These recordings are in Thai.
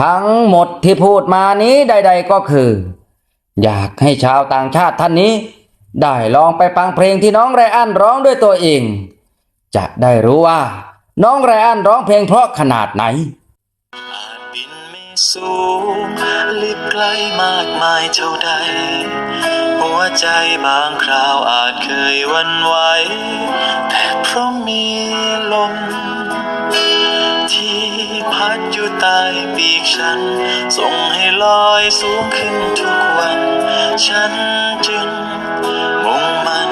ทั้งหมดที่พูดมานี้ใด ๆ ก็คือ อยากให้ชาวต่างชาติท่านนี้ ได้ลองไปฟังเพลงที่น้องไรอันร้องด้วยตัวเอง จะได้รู้ว่า น้องไรอันร้องเพลงเพราะขนาดไหนบินไม่สูงลิบไกลมากมายเท่าใด หัวใจบางคราวอาจเคยวันไหวแต่เพราะมี ฉัน ส่งให้ลอยสูงขึ้นทุกวัน ฉันจึงมุ่งมัน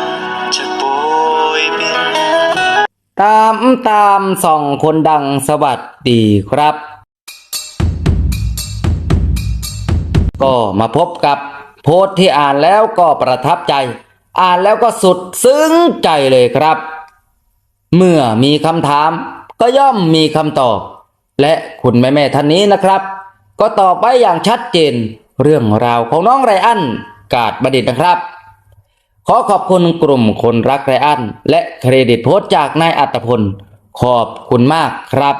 จะโบยบิน ตามตามส่องคนดังสวัสดีครับ ก็มาพบกับโพสต์ที่อ่านแล้วก็ประทับใจ อ่านแล้วก็สุดซึ้งใจเลยครับ เมื่อมีคำถามก็ย่อมมีคำตอบ และคุณแม่แม่ท่านนี้นะครับ ก็ตอบไว้อย่างชัดเจนเรื่องราวของน้องไรอันกาดบดิตนะครับ ขอขอบคุณกลุ่มคนรักไรอันและเครดิตโพสต์จากนายอัตพล ขอบคุณมากครับ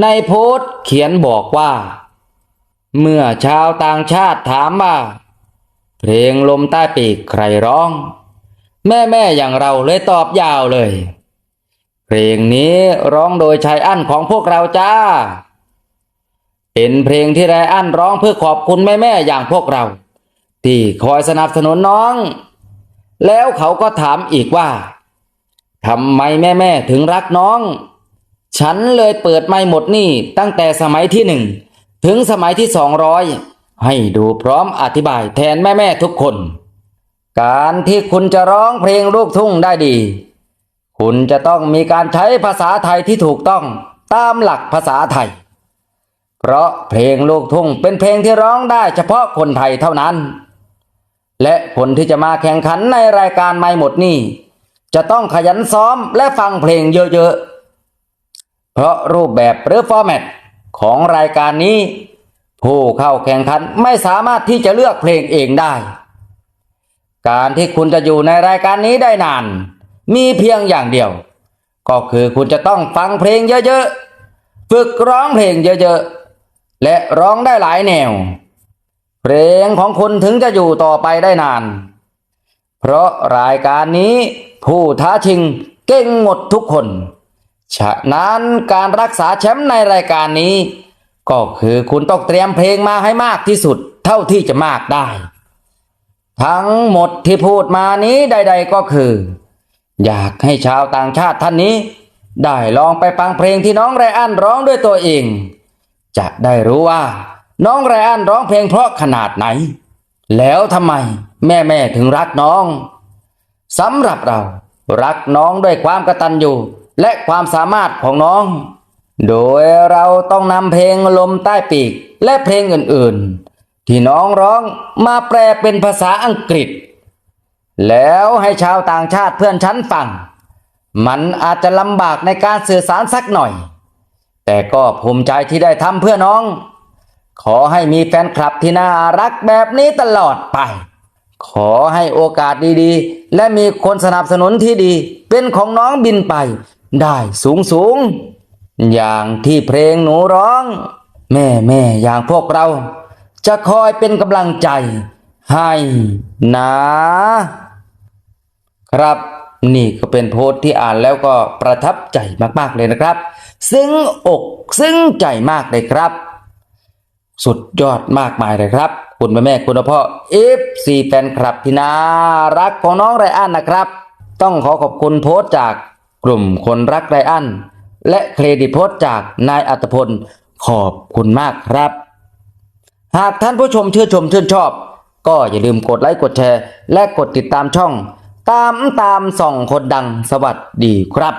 ในโพสต์เขียนบอกว่า เมื่อชาวต่างชาติถามว่า เพลงลมใต้ปีกใครร้อง แม่แม่อย่างเราเลยตอบยาวเลย เพลงนี้ร้องโดยชายอั้นของพวกเราจ้า เป็นเพลงที่ไรอันร้องเพื่อขอบคุณแม่แม่ๆอย่างพวกเรา ที่คอยสนับสนุนน้อง แล้วเขาก็ถามอีกว่าทำไมแม่แม่ๆถึงรักน้อง ฉันเลยเปิดไม่หมดนี่ตั้งแต่สมัยที่หนึ่งถึงสมัยที่สองร้อยให้ดูพร้อมอธิบายแทนแม่แม่ๆทุกคน การที่คุณจะร้องเพลงลูกทุ่งได้ดี คุณจะต้องมีการใช้ภาษาไทยที่ถูกต้องตามหลักภาษาไทย เพราะเพลงลูกทุ่งเป็นเพลงที่ร้องได้เฉพาะคนไทยเท่านั้น และคนที่จะมาแข่งขันในรายการไม่หมดนี่จะต้องขยันซ้อมและฟังเพลงเยอะๆ เพราะรูปแบบหรือฟอร์แมตของรายการนี้ ผู้เข้าแข่งขันไม่สามารถที่จะเลือกเพลงเองได้ การที่คุณจะอยู่ในรายการนี้ได้นาน มีเพียงอย่างเดียว ก็คือคุณจะต้องฟังเพลงเยอะๆ ฝึกร้องเพลงเยอะๆ และร้องได้หลายแนว เพลงของคุณถึงจะอยู่ต่อไปได้นาน เพราะรายการนี้ผู้ท้าชิงเก่งหมดทุกคน ฉะนั้นการรักษาแชมป์ในรายการนี้ ก็คือคุณต้องเตรียมเพลงมาให้มากที่สุดเท่าที่จะมากได้ ทั้งหมดที่พูดมานี้ใด ๆก็คือ อยากให้ชาวต่างชาติท่านนี้ ได้ลองไปฟังเพลงที่น้องไรอันร้องด้วยตัวเอง จะได้รู้ว่า น้องไรอันร้องเพลงเพราะขนาดไหน แล้วทำไมแม่แม่ถึงรักน้องสำหรับเรารักน้องด้วยความกตัญญูและความสามารถของน้อง โดยเราต้องนำเพลงลมใต้ปีกและเพลงอื่นๆ ที่น้องร้องมาแปลเป็นภาษาอังกฤษ แล้วให้ชาวต่างชาติเพื่อนฉันฟัง มันอาจจะลำบากในการสื่อสารสักหน่อย แต่ก็ภูมิใจที่ได้ทำเพื่อน้อง ขอให้มีแฟนคลับที่น่ารักแบบนี้ตลอดไป ขอให้โอกาสดีๆ และมีคนสนับสนุนที่ดี เป็นของน้องบินไป ได้สูงสูงๆอย่างที่เพลงหนูร้อง แม่แม่อย่างพวกเรา จะคอยเป็นกำลังใจ ให้นะครับนี่ก็เป็นโพสต์ที่อ่านแล้วก็ประทับใจมาก ๆ เลยนะครับ ซึ้งอกซึ้งใจมากเลยครับ สุดยอดมากมายเลยครับ คุณแม่แม่คุณพ่อเอฟซีแฟนคลับที่น่ารักของน้องไรอันนะครับ ต้องขอขอบคุณโพสต์จากกลุ่มคนรักไรอันและเครดิตโพสต์จากนายอัตพลขอบคุณมากครับ หากท่านผู้ชมชื่นชมชื่นชอบ ก็อย่าลืมกดไลค์กดแชร์ และกดติดตามช่อง ตามตามส่องคนดังสวัสดีครับ